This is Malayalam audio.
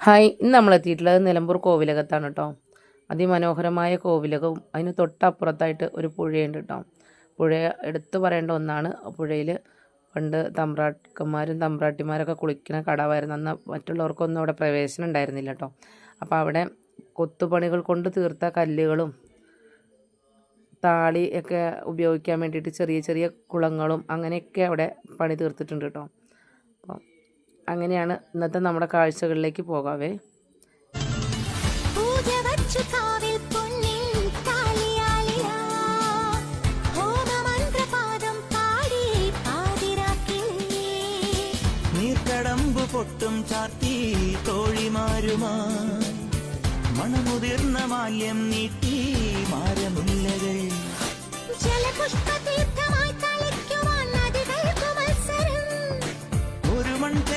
ഹായ് ഇന്ന് നമ്മൾ എത്തിയിട്ടുള്ളത് നിലമ്പൂർ കോവിലകത്താണ് കേട്ടോ അതിമനോഹരമായ കോവിലകവും അതിന് തൊട്ടപ്പുറത്തായിട്ട് ഒരു പുഴയുണ്ട് കേട്ടോ പുഴ എടുത്തു പറയേണ്ട ഒന്നാണ് പുഴയിൽ പണ്ട് തമ്പ്രാക്കന്മാരും തമ്പ്രാട്ടിമാരൊക്കെ കുളിക്കുന്ന കടവായിരുന്നു. അന്ന് മറ്റുള്ളവർക്കൊന്നും അവിടെ പ്രവേശനം ഉണ്ടായിരുന്നില്ല കേട്ടോ അപ്പോൾ അവിടെ കൊത്തുപണികൾ കൊണ്ട് തീർത്ത കല്ലുകളും താളി ഒക്കെ ഉപയോഗിക്കാൻ വേണ്ടിയിട്ട് ചെറിയ ചെറിയ കുളങ്ങളും അങ്ങനെയൊക്കെ അവിടെ പണി തീർത്തിട്ടുണ്ട് കേട്ടോ അപ്പം അങ്ങനെയാണ് ഇന്നത്തെ നമ്മുടെ കാഴ്ചകളിലേക്ക് പോകാവേ. നീർക്കടമ്പു പൊട്ടും ചാർത്തി തോഴിമാരുമാ. മണമുതിർന്ന മാല്യം നീട്ടി മാരമുല്ലകൾ. ജലപുഷ്പതീർത്ഥമായി തളിക്കുവാൻ നദികൾക്കു മത്സരം. ഒരു കണ്ണിറങ്ങിത